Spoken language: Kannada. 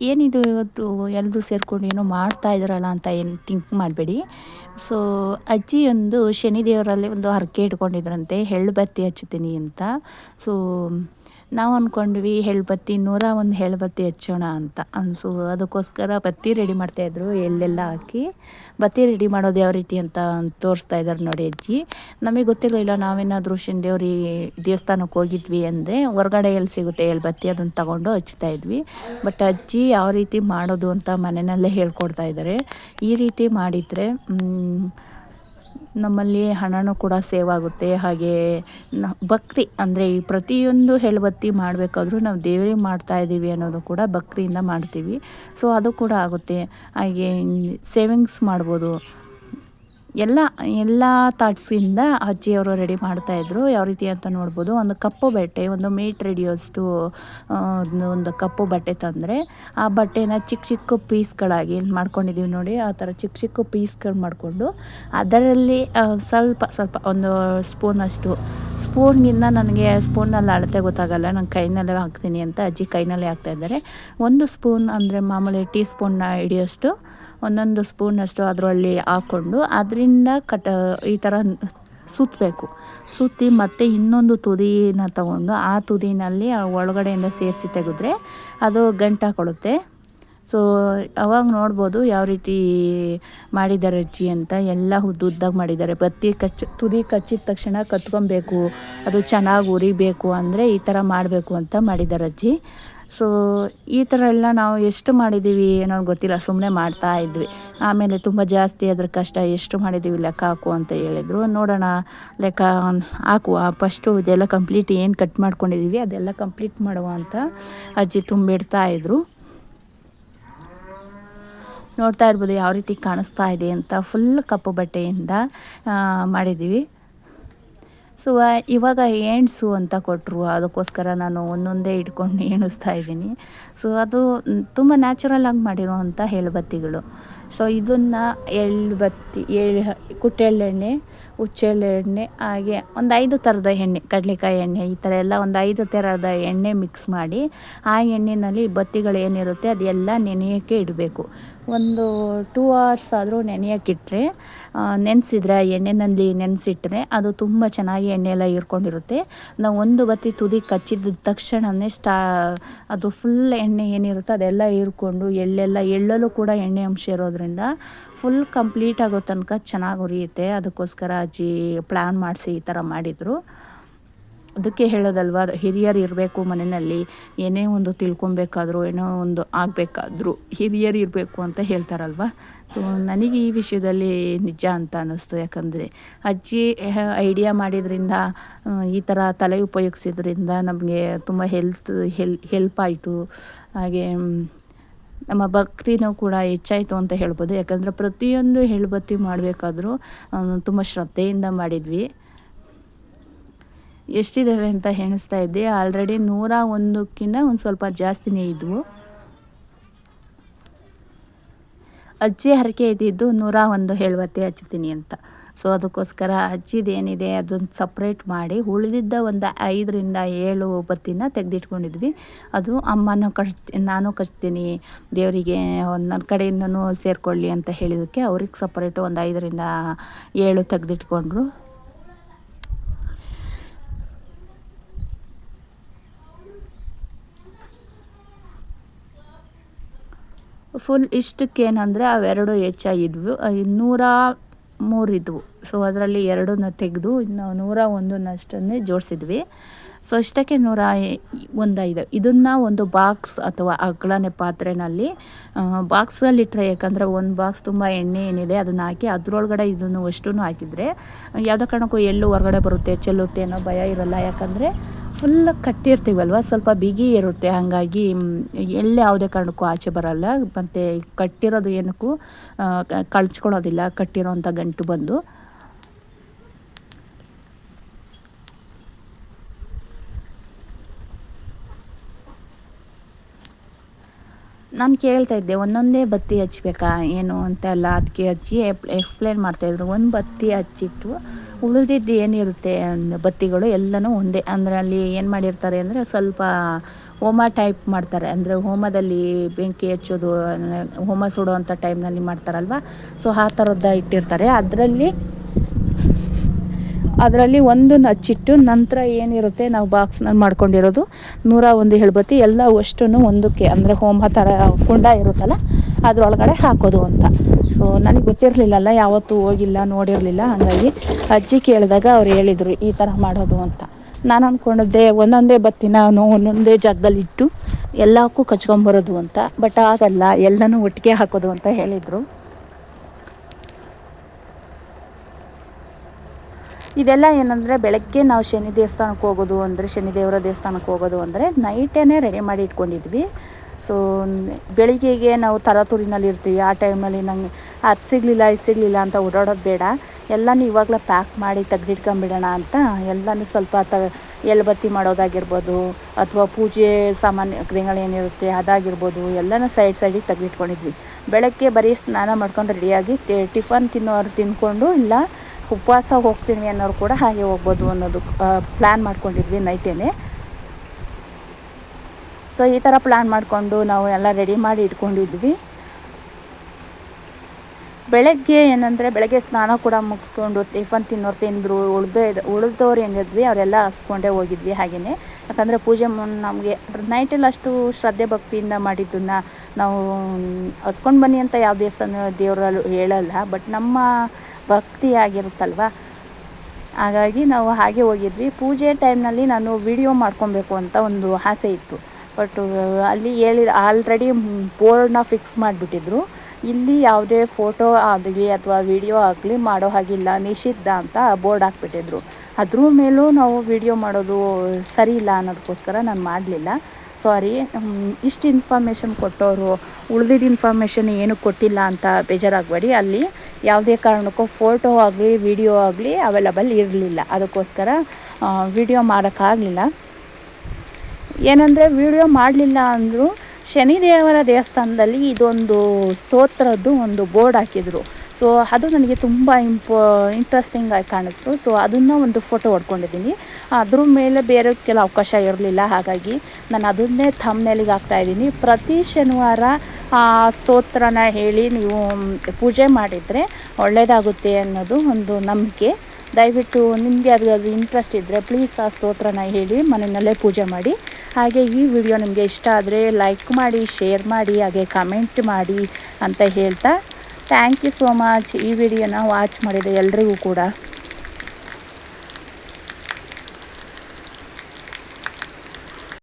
ಏನಿದು ಇವತ್ತು ಎಲ್ಲರೂ ಸೇರಿಕೊಂಡು ಏನೋ ಮಾಡ್ತಾ ಇದ್ದಾರಲ್ಲ ಅಂತ ಏನು ಥಿಂಕ್ ಮಾಡಬೇಡಿ. ಸೊ ಅಜ್ಜಿಯೊಂದು ಶನಿದೇವರಲ್ಲಿ ಒಂದು ಹರಕೆ ಇಟ್ಕೊಂಡಿದ್ರಂತೆ ಬತ್ತಿ ಹಚ್ಚುತ್ತೀನಿ ಅಂತ. ಸೊ ನಾವು ಅಂದ್ಕೊಂಡ್ವಿ ಬತ್ತಿ ನೂರ ಒಂದು ಬತ್ತಿ ಹಚ್ಚೋಣ ಅಂತ. ಅನ್ಸು ಅದಕ್ಕೋಸ್ಕರ ಬತ್ತಿ ರೆಡಿ ಮಾಡ್ತಾಯಿದ್ರು ಎಳ್ಳೆಲ್ಲ ಹಾಕಿ. ಬತ್ತಿ ರೆಡಿ ಮಾಡೋದು ಯಾವ ರೀತಿ ಅಂತ ತೋರಿಸ್ತಾ ಇದ್ದಾರೆ ನೋಡಿ ಅಜ್ಜಿ. ನಮಗೆ ಗೊತ್ತಿರಲಿಲ್ಲ ನಾವೇನಾದರೂ ಶನಿದೇವ್ರಿ ದೇವಸ್ಥಾನಕ್ಕೆ ಹೋಗಿದ್ವಿ ಅಂದರೆ ಹೊರಗಡೆ ಎಲ್ಲಿ ಸಿಗುತ್ತೆ ಬತ್ತಿ ಅದನ್ನು ತಗೊಂಡು ಹಚ್ತಾ ಇದ್ವಿ. ಬಟ್ ಅಜ್ಜಿ ಯಾವ ರೀತಿ ಮಾಡೋದು ಅಂತ ಮನೆಯಲ್ಲೇ ಹೇಳ್ಕೊಡ್ತಾ ಇದ್ದಾರೆ. ಈ ರೀತಿ ಮಾಡಿದರೆ ನಮ್ಮಲ್ಲಿ ಹಣನೂ ಕೂಡ ಸೇವ್ ಆಗುತ್ತೆ. ಹಾಗೆ ಭಕ್ತಿ ಅಂದರೆ ಈ ಪ್ರತಿಯೊಂದು ಹೆಳಬತ್ತಿ ಮಾಡಬೇಕಾದ್ರೂ ನಾವು ದೇವ್ರಿಗೆ ಮಾಡ್ತಾ ಇದ್ದೀವಿ ಅನ್ನೋದು ಕೂಡ ಭಕ್ತಿಯಿಂದ ಮಾಡ್ತೀವಿ. ಸೊ ಅದು ಕೂಡ ಆಗುತ್ತೆ. ಹಾಗೆ ಸೇವಿಂಗ್ಸ್ ಮಾಡ್ಬೋದು. ಎಲ್ಲ ಎಲ್ಲ ಥಾಟ್ಸಿಂದ ಅಜ್ಜಿಯವರು ರೆಡಿ ಮಾಡ್ತಾಯಿದ್ರು ಯಾವ ರೀತಿ ಅಂತ ನೋಡ್ಬೋದು, ಒಂದು ಕಪ್ಪು ಬಟ್ಟೆ, ಒಂದು ಮೀಟ್ ರೆಡಿಯೋಷ್ಟು ಒಂದು ಕಪ್ಪು ಬಟ್ಟೆ ತಂದರೆ, ಆ ಬಟ್ಟೆನ ಚಿಕ್ಕ ಚಿಕ್ಕ ಪೀಸ್ಗಳಾಗಿ ಮಾಡ್ಕೊಂಡಿದ್ದೀವಿ ನೋಡಿ, ಆ ಥರ ಚಿಕ್ಕ ಚಿಕ್ಕ ಪೀಸ್ಗಳು ಮಾಡಿಕೊಂಡು, ಅದರಲ್ಲಿ ಸ್ವಲ್ಪ ಸ್ವಲ್ಪ ಒಂದು ಸ್ಪೂನಷ್ಟು ಸ್ಪೂನ್ಗಿಂತ ನನಗೆ ಸ್ಪೂನಲ್ಲಿ ಅಳತೆ ಗೊತ್ತಾಗಲ್ಲ, ನಾನು ಕೈನಲ್ಲೇ ಹಾಕ್ತೀನಿ ಅಂತ ಅಜ್ಜಿ ಕೈನಲ್ಲೇ ಹಾಕ್ತಾಯಿದ್ದಾರೆ ಒಂದು ಸ್ಪೂನ್ ಅಂದರೆ ಮಾಮೂಲಿ ಟೀ ಸ್ಪೂನ್ನ ಹಿಡಿಯೋಷ್ಟು ಒಂದೊಂದು ಸ್ಪೂನಷ್ಟು ಅದರಲ್ಲಿ ಹಾಕ್ಕೊಂಡು ಅದರಿಂದ ಕಟ, ಈ ಥರ ಸುತ್ತಬೇಕು ಸುತ್ತಿ ಮತ್ತೆ ಇನ್ನೊಂದು ತುದಿನ ತಗೊಂಡು ಆ ತುದಿನಲ್ಲಿ ಒಳಗಡೆಯಿಂದ ಸೇರಿಸಿ ತೆಗೆದ್ರೆ ಅದು ಗಂಟಾಕೊಳುತ್ತೆ ಸೊ ಅವಾಗ ನೋಡ್ಬೋದು ಯಾವ ರೀತಿ ಮಾಡಿದ್ದಾರೆ ಅಜ್ಜಿ ಅಂತ. ಎಲ್ಲ ಉದ್ದುದ್ದಾಗಿ ಮಾಡಿದ್ದಾರೆ. ಬತ್ತಿ ಕಚ್ಚ, ತುದಿ ಕಚ್ಚಿದ ತಕ್ಷಣ ಕತ್ಕೊಬೇಕು. ಅದು ಚೆನ್ನಾಗಿ ಉರಿಬೇಕು ಅಂದರೆ ಈ ಥರ ಮಾಡಬೇಕು ಅಂತ ಮಾಡಿದ್ದಾರೆ ಅಜ್ಜಿ. ಸೊ ಈ ಥರ ಎಲ್ಲ ನಾವು ಎಷ್ಟು ಮಾಡಿದ್ದೀವಿ ಏನೋ ಗೊತ್ತಿಲ್ಲ ಸುಮ್ಮನೆ ಮಾಡ್ತಾ ಇದ್ವಿ. ಆಮೇಲೆ ತುಂಬ ಜಾಸ್ತಿ ಅದ್ರ ಕಷ್ಟ ಎಷ್ಟು ಮಾಡಿದ್ದೀವಿ ಲೆಕ್ಕ ಹಾಕು ಅಂತ ಹೇಳಿದರು. ನೋಡೋಣ, ಲೆಕ್ಕ ಹಾಕುವ. ಫಸ್ಟು ಇದೆಲ್ಲ ಕಂಪ್ಲೀಟ್ ಏನು ಕಟ್ ಮಾಡ್ಕೊಂಡಿದ್ದೀವಿ, ಅದೆಲ್ಲ ಕಂಪ್ಲೀಟ್ ಮಾಡುವ ಅಂತ ಅಜ್ಜಿ ತುಂಬಿಡ್ತಾ ಇದ್ದರು ನೋಡ್ತಾ ಇರ್ಬೋದು ಯಾವ ರೀತಿ ಕಾಣಿಸ್ತಾ ಇದೆ ಅಂತ ಫುಲ್ ಕಪ್ಪು ಬಟ್ಟೆಯಿಂದ ಮಾಡಿದ್ದೀವಿ. ಸೊ ಇವಾಗ ಎಣ್ಸು ಅಂತ ಕೊಟ್ಟರು ಅದಕ್ಕೋಸ್ಕರ ನಾನು ಒಂದೊಂದೇ ಇಟ್ಕೊಂಡು ಎಣಿಸ್ತಾ ಇದ್ದೀನಿ. ಸೊ ಅದು ತುಂಬ ನ್ಯಾಚುರಲಾಗಿ ಮಾಡಿರುವಂಥ ಎಳ್ಬತ್ತಿಗಳು ಸೊ ಇದನ್ನು ಎಳ್ಳು ಬತ್ತಿ ಎಳ್ಳು ಕುಟ್ಟೆಳ್ಳೆಣ್ಣೆ ಎಣ್ಣೆ, ಹಾಗೆ ಒಂದು ಐದು ಥರದ ಎಣ್ಣೆ, ಕಡಲೆಕಾಯಿ ಎಣ್ಣೆ, ಈ ಥರ ಎಲ್ಲ ಒಂದು ಐದು ಥರದ ಎಣ್ಣೆ ಮಿಕ್ಸ್ ಮಾಡಿ, ಆ ಎಣ್ಣೆಯಲ್ಲಿ ಬತ್ತಿಗಳು ಏನಿರುತ್ತೆ, ಅದೆಲ್ಲ ನೆನೆಯೋಕ್ಕೆ ಇಡಬೇಕು. ಒಂದು ಟೂ ಅವರ್ಸ್ ಆದರೂ ನೆನೆಯೋಕ್ಕಿಟ್ರೆ ನೆನೆಸಿದ್ರೆ, ಎಣ್ಣೆನಲ್ಲಿ ನೆನೆಸಿಟ್ರೆ ಅದು ತುಂಬ ಚೆನ್ನಾಗಿ ಎಣ್ಣೆ ಎಲ್ಲ ಹೀರ್ಕೊಂಡಿರುತ್ತೆ. ನಾವು ಒಂದು ಬತ್ತಿ ತುದಿ ಕಚ್ಚಿದ ತಕ್ಷಣವೇ ಸ್ಟಾ, ಅದು ಫುಲ್ ಎಣ್ಣೆ ಏನಿರುತ್ತೆ ಅದೆಲ್ಲ ಹೀರ್ಕೊಂಡು ಎಳ್ಳೆಲ್ಲ, ಎಳ್ಳಲ್ಲೂ ಕೂಡ ಎಣ್ಣೆ ಅಂಶ ಇರೋದ್ರಿಂದ ಫುಲ್ ಕಂಪ್ಲೀಟ್ ಆಗೋ ತನಕ ಚೆನ್ನಾಗಿ ಉರಿಯುತ್ತೆ. ಅದಕ್ಕೋಸ್ಕರ ಅಜ್ಜಿ ಪ್ಲ್ಯಾನ್ ಮಾಡಿಸಿ ಈ ಥರ ಮಾಡಿದರು. ಅದಕ್ಕೆ ಹೇಳೋದಲ್ವ ಹಿರಿಯರು ಇರಬೇಕು ಮನೆಯಲ್ಲಿ, ಏನೇ ಒಂದು ತಿಳ್ಕೊಬೇಕಾದ್ರೂ, ಏನೋ ಒಂದು ಆಗಬೇಕಾದ್ರೂ ಹಿರಿಯರು ಇರಬೇಕು ಅಂತ ಹೇಳ್ತಾರಲ್ವ? ಸೊ ನನಗೆ ಈ ವಿಷಯದಲ್ಲಿ ನಿಜ ಅಂತ ಅನ್ನಿಸ್ತು. ಯಾಕಂದರೆ ಅಜ್ಜಿ ಐಡಿಯಾ ಮಾಡಿದ್ರಿಂದ ಈ ಥರ ತಲೆ ಉಪಯೋಗಿಸಿದ್ರಿಂದ ನಮಗೆ ತುಂಬ ಹೆಲ್ತ್ ಹೆಲ್ ಹೆಲ್ಪ್ ಆಯಿತು. ಹಾಗೆ ನಮ್ಮ ಭಕ್ತಿನೂ ಕೂಡ ಹೆಚ್ಚಾಯಿತು ಅಂತ ಹೇಳ್ಬೋದು. ಯಾಕಂದರೆ ಪ್ರತಿಯೊಂದು ಹೆಳ್ಬತ್ತಿ ಮಾಡಬೇಕಾದ್ರೂ ತುಂಬ ಶ್ರದ್ಧೆಯಿಂದ ಮಾಡಿದ್ವಿ. ಎಷ್ಟಿದ್ದಾವೆ ಅಂತ ಎಣಿಸ್ತಾ ಇದ್ದೆ. ಆಲ್ರೆಡಿ ನೂರ ಒಂದಕ್ಕಿಂತ ಒಂದು ಸ್ವಲ್ಪ ಜಾಸ್ತಿನೇ ಇದ್ವು. ಅಜ್ಜಿ ಹರಕೆ ಇದ್ದಿದ್ದು ನೂರ ಒಂದು ಹೇಳುವತ್ತೆ ಹಚ್ತೀನಿ ಅಂತ. ಸೊ ಅದಕ್ಕೋಸ್ಕರ ಹಚ್ಚಿದೇನಿದೆ ಅದೊಂದು ಸಪ್ರೇಟ್ ಮಾಡಿ ಉಳಿದಿದ್ದ ಒಂದು ಐದರಿಂದ ಏಳು ಬತ್ತಿನ ತೆಗೆದಿಟ್ಕೊಂಡಿದ್ವಿ. ಅದು ಅಮ್ಮನ ಕಟ್ತಿ, ನಾನು ಕಚ್ತೀನಿ ದೇವರಿಗೆ ನನ್ನ ಕಡೆಯಿಂದನೂ ಸೇರಿಕೊಳ್ಳಿ ಅಂತ ಹೇಳಿದಕ್ಕೆ ಅವ್ರಿಗೆ ಸಪ್ರೇಟು ಒಂದು ಐದರಿಂದ ಏಳು ತೆಗೆದಿಟ್ಕೊಂಡ್ರು. ಫುಲ್ ಇಷ್ಟಕ್ಕೇನಂದರೆ ಅವೆರಡು ಹೆಚ್ಚಾಗಿದ್ವು ನೂರ ಮೂರಿದ್ವು ಸೊ ಅದರಲ್ಲಿ ಎರಡನ್ನ ತೆಗೆದು ಇನ್ನು ನೂರ ಒಂದನ್ನಷ್ಟನ್ನೇ ಜೋಡಿಸಿದ್ವಿ. ಸೊ ಅಷ್ಟಕ್ಕೆ ನೂರ ಒಂದೈದು. ಇದನ್ನು ಒಂದು ಬಾಕ್ಸ್ ಅಥವಾ ಅಗ್ಳನೆ ಪಾತ್ರೆನಲ್ಲಿ ಬಾಕ್ಸಲ್ಲಿ ಇಟ್ಟರೆ ಯಾಕಂದರೆ ಒಂದು ಬಾಕ್ಸ್ ತುಂಬ ಎಣ್ಣೆ ಏನಿದೆ ಅದನ್ನು ಹಾಕಿ ಅದರೊಳಗಡೆ ಇದನ್ನು ಅಷ್ಟೂ ಹಾಕಿದರೆ, ಯಾವುದೋ ಕಾರಣಕ್ಕೂ ಎಲ್ಲೂ ಹೊರಗಡೆ ಬರುತ್ತೆ, ಚೆಲ್ಲುತ್ತೆ ಅನ್ನೋ ಭಯ ಇರಲ್ಲ. ಯಾಕಂದರೆ ಫುಲ್ ಕಟ್ಟಿರ್ತೀವಲ್ವ? ಸ್ವಲ್ಪ ಬಿಗಿ ಇರುತ್ತೆ. ಹಾಗಾಗಿ ಎಲ್ಲಿ ಯಾವುದೇ ಕಾರಣಕ್ಕೂ ಆಚೆ ಬರಲ್ಲ. ಮತ್ತು ಕಟ್ಟಿರೋದು ಏನಕ್ಕೂ ಕಳ್ಚ್ಕೊಳ್ಳೋದಿಲ್ಲ. ಕಟ್ಟಿರೋಂಥ ಗಂಟು ಬಂದು. ನಾನು ಕೇಳ್ತಾ ಇದ್ದೆ, ಒಂದೊಂದೇ ಬತ್ತಿ ಹಚ್ಬೇಕಾ? ಏನು ಅಂತೆಲ್ಲ ಅದಕ್ಕೆ ಹಚ್ಚಿ ಎಕ್ಸ್ಪ್ಲೇನ್ ಮಾಡ್ತಾಯಿದ್ರು ಒಂದು ಬತ್ತಿ ಹಚ್ಚಿಟ್ಟು ಉಳಿದಿದ್ದು ಏನಿರುತ್ತೆ ಬತ್ತಿಗಳು ಎಲ್ಲನೂ ಒಂದೇ. ಅಂದರೆ ಅಲ್ಲಿ ಏನು ಮಾಡಿರ್ತಾರೆ ಅಂದರೆ ಸ್ವಲ್ಪ ಹೋಮ ಟೈಪ್ ಮಾಡ್ತಾರೆ. ಅಂದರೆ ಹೋಮದಲ್ಲಿ ಬೆಂಕಿ ಹಚ್ಚೋದು ಹೋಮ ಸುಡುವಂಥ ಟೈಮ್ನಲ್ಲಿ ಮಾಡ್ತಾರಲ್ವ? ಸೊ ಆ ಥರದ್ದು ಇಟ್ಟಿರ್ತಾರೆ. ಅದರಲ್ಲಿ ಅದರಲ್ಲಿ ಒಂದು ಹಚ್ಚಿಟ್ಟು ನಂತರ ಏನಿರುತ್ತೆ ನಾವು ಬಾಕ್ಸ್ನಲ್ಲಿ ಮಾಡ್ಕೊಂಡಿರೋದು? ನೂರ ಒಂದು ಹೇಳ್ಬತ್ತಿ ಎಲ್ಲ ಅಷ್ಟು ಒಂದಕ್ಕೆ, ಅಂದರೆ ಹೋಮ ಥರ ಕುಂಡ ಇರುತ್ತಲ್ಲ, ಅದರೊಳಗಡೆ ಹಾಕೋದು ಅಂತ. ನನಗೆ ಗೊತ್ತಿರಲಿಲ್ಲಲ್ಲ, ಯಾವತ್ತೂ ಹೋಗಿಲ್ಲ, ನೋಡಿರಲಿಲ್ಲ. ಹಾಗಾಗಿ ಅಜ್ಜಿ ಕೇಳಿದಾಗ ಅವ್ರು ಹೇಳಿದರು, ಈ ಥರ ಮಾಡೋದು ಅಂತ. ನಾನು ಅಂದ್ಕೊಂಡಿದ್ದೆ ಒಂದೊಂದೇ ಬತ್ತಿನ ಒಂದೊಂದೇ ಜಾಗದಲ್ಲಿ ಇಟ್ಟು ಎಲ್ಲಕ್ಕೂ ಕಚ್ಕೊಂಬರೋದು ಅಂತ. ಬಟ್ ಆಗಲ್ಲ, ಎಲ್ಲನೂ ಒಟ್ಟಿಗೆ ಹಾಕೋದು ಅಂತ ಹೇಳಿದರು. ಇದೆಲ್ಲ ಏನಂದರೆ, ಬೆಳಗ್ಗೆ ನಾವು ಶನಿ ದೇವಸ್ಥಾನಕ್ಕೆ ಹೋಗೋದು ಅಂದರೆ, ಶನಿ ದೇವರ ದೇವಸ್ಥಾನಕ್ಕೆ ಹೋಗೋದು ಅಂದರೆ ನೈಟೇ ರೆಡಿ ಮಾಡಿ ಇಟ್ಕೊಂಡಿದ್ವಿ. ಸೊ, ಬೆಳಿಗ್ಗೆಗೆ ನಾವು ತರತೂರಿನಲ್ಲಿ ಇರ್ತೀವಿ. ಆ ಟೈಮಲ್ಲಿ ನಂಗೆ ಅದು ಸಿಗಲಿಲ್ಲ, ಇದು ಸಿಗಲಿಲ್ಲ ಅಂತ ಓಡಾಡೋದು ಬೇಡ. ಎಲ್ಲನೂ ಇವಾಗಲೇ ಪ್ಯಾಕ್ ಮಾಡಿ ತೆಗೆದಿಟ್ಕೊಂಬಿಡೋಣ ಅಂತ ಎಲ್ಲನೂ ಸ್ವಲ್ಪ ತ ಎಳ್ಬತ್ತಿ ಮಾಡೋದಾಗಿರ್ಬೋದು ಅಥವಾ ಪೂಜೆ ಸಾಮಾನ್ಯಗಳೇನಿರುತ್ತೆ ಅದಾಗಿರ್ಬೋದು ಎಲ್ಲನೂ ಸೈಡ್ ಸೈಡಿಗೆ ತೆಗೆದಿಟ್ಕೊಂಡಿದ್ವಿ. ಬೆಳಗ್ಗೆ ಬರೀ ಸ್ನಾನ ಮಾಡ್ಕೊಂಡು ರೆಡಿಯಾಗಿ ಟಿಫನ್ ತಿನ್ನೋರು ತಿಂದ್ಕೊಂಡು ಇಲ್ಲ ಉಪವಾಸ ಹೋಗ್ತೀನಿ ಅನ್ನೋರು ಕೂಡ ಹಾಗೆ ಹೋಗ್ಬೋದು ಅನ್ನೋದು ಪ್ಲ್ಯಾನ್ ಮಾಡ್ಕೊಂಡಿದ್ವಿ ನೈಟೇನೆ. ಸೊ ಈ ಥರ ಪ್ಲ್ಯಾನ್ ಮಾಡಿಕೊಂಡು ನಾವು ಎಲ್ಲ ರೆಡಿ ಮಾಡಿ ಇಟ್ಕೊಂಡಿದ್ವಿ. ಬೆಳಗ್ಗೆ ಏನಂದರೆ, ಬೆಳಗ್ಗೆ ಸ್ನಾನ ಕೂಡ ಮುಗಿಸ್ಕೊಂಡು ಟಿಫನ್ ತಿನ್ನೋರು ತಿಂದರು, ಉಳ್ದೇ ಉಳಿದವ್ರು ಹೆಂಗಿದ್ವಿ ಅವರೆಲ್ಲ ಹಸ್ಕೊಂಡೇ ಹೋಗಿದ್ವಿ ಹಾಗೆಯೇ ಯಾಕಂದರೆ ಪೂಜೆ ಮುನ್, ನಮಗೆ ನೈಟಲ್ಲಿ ಅಷ್ಟು ಶ್ರದ್ಧೆ ಭಕ್ತಿಯಿಂದ ಮಾಡಿದ್ದನ್ನು ನಾವು ಹಸ್ಕೊಂಡು ಬನ್ನಿ ಅಂತ ಯಾವ ದೇವಸ್ಥಾನ, ದೇವರಲ್ಲೂ ಹೇಳಲ್ಲ ಬಟ್ ನಮ್ಮ ಭಕ್ತಿ ಆಗಿರುತ್ತಲ್ವ? ಹಾಗಾಗಿ ನಾವು ಹಾಗೆ ಹೋಗಿದ್ವಿ. ಪೂಜೆ ಟೈಮ್ನಲ್ಲಿ ನಾನು ವಿಡಿಯೋ ಮಾಡ್ಕೊಬೇಕು ಅಂತ ಒಂದು ಆಸೆ ಇತ್ತು. ಬಟ್ ಅಲ್ಲಿ ಹೇಳಿ ಆಲ್ರೆಡಿ ಬೋರ್ಡ್ನ ಫಿಕ್ಸ್ ಮಾಡಿಬಿಟ್ಟಿದ್ರು. ಇಲ್ಲಿ ಯಾವುದೇ ಫೋಟೋ ಆಗಲಿ ಅಥವಾ ವಿಡಿಯೋ ಆಗಲಿ ಮಾಡೋ ಹಾಗಿಲ್ಲ. ನಿಷಿದ್ಧ ಅಂತ ಬೋರ್ಡ್ ಹಾಕ್ಬಿಟ್ಟಿದ್ರು. ಅದ್ರ ಮೇಲೂ ನಾವು ವಿಡಿಯೋ ಮಾಡೋದು ಸರಿ ಇಲ್ಲ ಅನ್ನೋದಕ್ಕೋಸ್ಕರ ನಾನು ಮಾಡಲಿಲ್ಲ. ಸಾರಿ ಇಷ್ಟು ಇನ್ಫಾರ್ಮೇಷನ್ ಕೊಟ್ಟವರು ಉಳಿದಿದ್ದ ಇನ್ಫಾರ್ಮೇಷನ್ ಏನೂ ಕೊಟ್ಟಿಲ್ಲ ಅಂತ ಬೇಜಾರಾಗಬೇಡಿ. ಅಲ್ಲಿ ಯಾವುದೇ ಕಾರಣಕ್ಕೂ ಫೋಟೋ ಆಗಲಿ ವಿಡಿಯೋ ಆಗಲಿ ಅವೈಲಬಲ್ ಇರಲಿಲ್ಲ. ಅದಕ್ಕೋಸ್ಕರ ವಿಡಿಯೋ ಮಾಡೋಕ್ಕಾಗಲಿಲ್ಲ. ಏನಂದರೆ ವಿಡಿಯೋ ಮಾಡಲಿಲ್ಲ ಅಂದರೂ ಶನಿದೇವರ ದೇವಸ್ಥಾನದಲ್ಲಿ ಇದೊಂದು ಸ್ತೋತ್ರದ್ದು ಒಂದು ಬೋರ್ಡ್ ಹಾಕಿದರು. ಸೊ ಅದು ನನಗೆ ತುಂಬ ಇಂಪೋ ಇಂಟ್ರೆಸ್ಟಿಂಗ್ ಆಗಿ ಕಾಣಿಸ್ತು. ಸೊ ಅದನ್ನು ಒಂದು ಫೋಟೋ ಹೊಡ್ಕೊಂಡಿದ್ದೀನಿ. ಅದ್ರ ಮೇಲೆ ಬೇರೆ ಕೆಲವು ಅವಕಾಶ ಇರಲಿಲ್ಲ. ಹಾಗಾಗಿ ನಾನು ಅದನ್ನೇ ಥಮ್ನೇಲಿಗೆ ಹಾಕ್ತಾಯಿದ್ದೀನಿ ಪ್ರತಿ ಶನಿವಾರ ಸ್ತೋತ್ರನ ಹೇಳಿ ನೀವು ಪೂಜೆ ಮಾಡಿದರೆ ಒಳ್ಳೆಯದಾಗುತ್ತೆ ಅನ್ನೋದು ಒಂದು ನಂಬಿಕೆ. ದಯವಿಟ್ಟು ನಿಮಗೆ ಅದು ಅದು ಇಂಟ್ರೆಸ್ಟ್ ಇದ್ದರೆ ಪ್ಲೀಸ್ ಆ ಸ್ತೋತ್ರನ ಹೇಳಿ ಮನೆಯಲ್ಲೇ ಪೂಜೆ ಮಾಡಿ. ಹಾಗೆ ಈ ವಿಡಿಯೋ ನಿಮಗೆ ಇಷ್ಟ ಆದರೆ ಲೈಕ್ ಮಾಡಿ ಶೇರ್ ಮಾಡಿ, ಹಾಗೆ ಕಮೆಂಟ್ ಮಾಡಿ ಅಂತ ಹೇಳ್ತಾ. ಥ್ಯಾಂಕ್ ಯು ಸೋ ಮಚ್ ಈ ವಿಡಿಯೋನ ವಾಚ್ ಮಾಡಿದ ಎಲ್ರಿಗೂ ಕೂಡ.